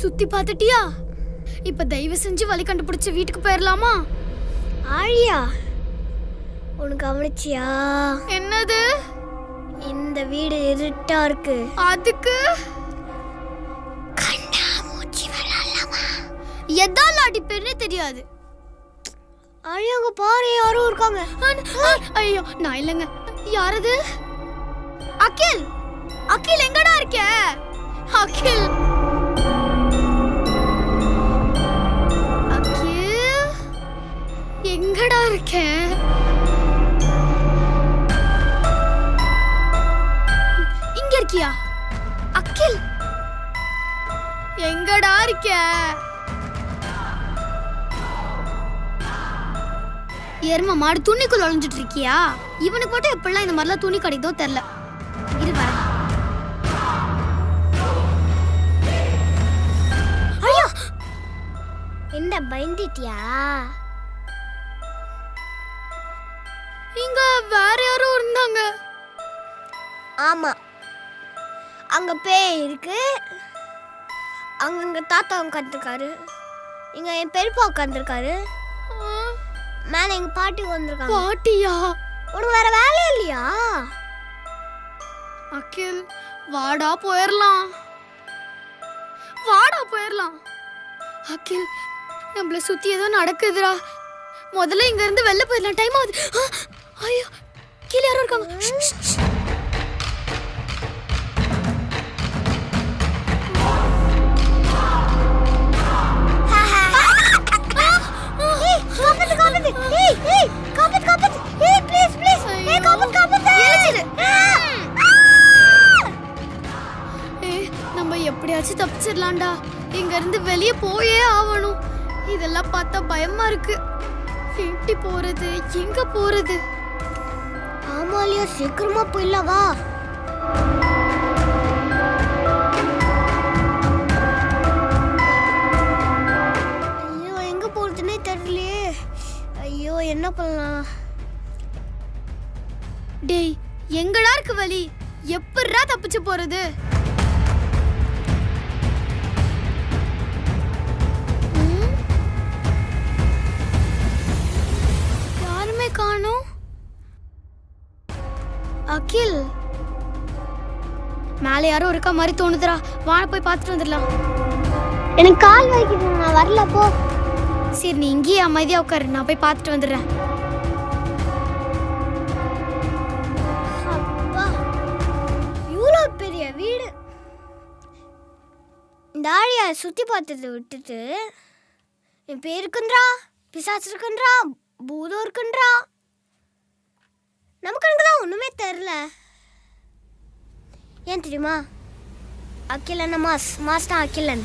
சுத்தி பார்த்துட்டியா? இப்ப தயவு செஞ்சு வழி கண்டுபிடிச்ச வீட்டுக்கு போயிடலாமா ஆழியா உனக்கு கவனிச்சியா? என்னது? இந்த வீடு இருட்டா இருக்கு. அதுக்கு? எதால அடிப்பேன்னு தெரியாது. ஆழியா அங்க பாரு யாரும் இருக்காங்க. ஐயோ நான் இல்லைங்க. யாரது? அகில்! அகில் எங்கடா இருக்க? எங்கடா இருக்கேன். இங்க இருக்கியா? அக்கில் எங்கடா இருக்க? எரும மாடு துணிக்குள்ள ஒளிஞ்சிட்டு இருக்கியா? இவனுக்கு மட்டும் எப்படிலாம் இந்த மாதிரிலாம் துணி கிடைக்குதோ தெரில இரு என்ன பயந்துட்டியா? இங்க வேற யாரும் இருந்தாங்க. ஆமா. அங்க பேய் இருக்கு. அங்க எங்க தாத்தா உட்காந்துருக்காரு இங்க என் பெரியப்பா உட்காந்துருக்காரு மேல எங்க பாட்டி வந்திருக்காங்க பாட்டியா? உனக்கு வேற வேலையே இல்லையா? அகில் வாடா போயிடலாம் வாடா போயிடலாம் அகில் நம்மள சுத்தி ஏதோ நடக்குதுடா. முதல்ல இங்க இருந்து வெளில போயிடலாம் டைம் ஆகுது. ஐயோ கீழே யாரும் இருக்காங்க. எப்படியாச்சும் தப்பிச்சிடலாம்டா. இங்க இருந்து வெளியே போயே ஆகணும். இதெல்லாம் பார்த்தா பயமா இருக்கு. எப்படி போறது எங்க போறது? ஆமாலியா சீக்கிரமா போயிடலாம் வா ஐயோ எங்க போறதுன்னே தெரியலையே. ஐயோ என்ன பண்ணலாம்? டேய் எங்கடா இருக்கு வழி எப்படா தப்பிச்சு போறது? அகில். மேலே யாரோ இருக்க மாதிரி தோணுதுடா. வாழ போய் பார்த்துட்டு வந்துடலாம். எனக்கு கால் வைக்குது நான் வரல போ. சரி நீ இங்கேயே அமைதியா உட்காரு. நான் போய் பார்த்துட்டு வந்துடுறேன். இவ்வளோ பெரிய வீடு. ஆழியா சுத்தி பார்த்ததை விட்டுட்டு என் பேர் இருக்குன்றா பிசாசு இருக்குன்றா பூதம் இருக்குன்றா. நமக்கு எனக்கு தான் ஒன்றுமே தெரில ஏன் தெரியுமா? அகிலன் மாஸ் மாஸ் தான் அகிலன்.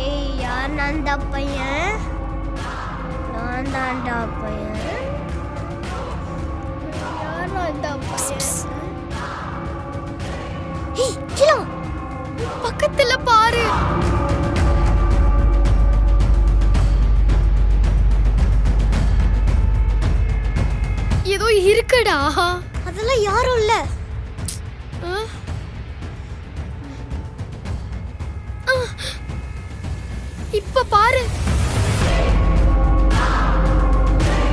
ஏய் யார் நான் தான் பையன்? நான் தான்டா பையன். யார் நான் தான் பையன்? ஏய் கீழே பக்கத்துல பாரு. ஏதோ இருக்குடா அதெல்லாம் யாரும் இல்ல. இப்ப பாரு.